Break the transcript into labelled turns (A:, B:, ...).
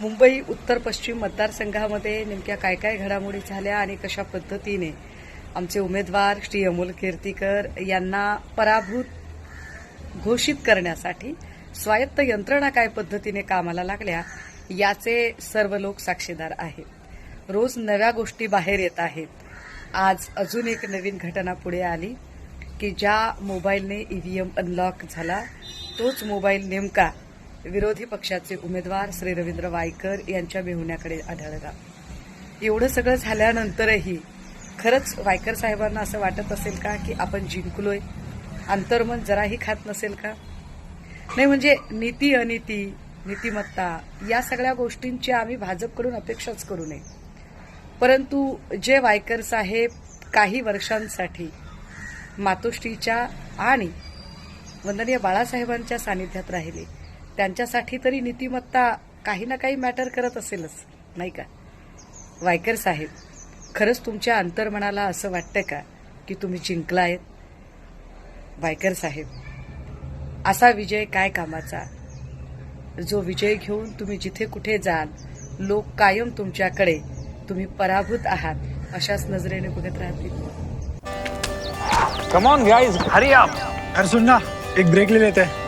A: मुंबई उत्तर पश्चिम मतदारसंघामध्ये नेमक्या काय काय घडामोडी झाल्या आणि कशा पद्धतीने आमचे उमेदवार श्री अमोल कीर्तीकर यांना पराभूत घोषित करण्यासाठी स्वायत्त यंत्रणा काय पद्धतीने कामाला लागल्या याचे सर्व लोक साक्षीदार आहेत. रोज नव्या गोष्टी बाहेर येत आहेत. आज अजून एक नवीन घटना पुढे आली की ज्या मोबाईलने ईव्हीएम अनलॉक झाला तोच मोबाईल नेमका विरोधी पक्षाचे उमेदवार श्री रवींद्र वायकर यांच्या मेहुण्याकडे आढळला. एवढं सगळं झाल्यानंतरही खरंच वायकर साहेबांना असं वाटत असेल का की आपण जिंकलोय? अंतर्मन जराही खात नसेल का? नाही म्हणजे नीती अनिती नीतिमत्ता या सगळ्या गोष्टींची आम्ही भाजपकडून अपेक्षाच करू नये. परंतु जे वायकर साहेब काही वर्षांसाठी मातोश्रीच्या आणि वंदनीय बाळासाहेबांच्या सानिध्यात राहिले त्यांच्यासाठी तरी नीतिमत्ता काही ना काही मॅटर करत असेलच नाही का? वायकर साहेब खरंच तुमच्या अंतर्मनाला असं वाटतं का की तुम्ही जिंकलायत? वायकर साहेब असा विजय काय कामाचा? जो विजय घेऊन तुम्ही जिथे कुठे जाल लोक कायम तुमच्याकडे तुम्ही पराभूत आहात अशाच नजरेने बघत राहतील.
B: Come on guys hurry up
C: अरे सुन ना एक ब्रेक ले लेते. हैं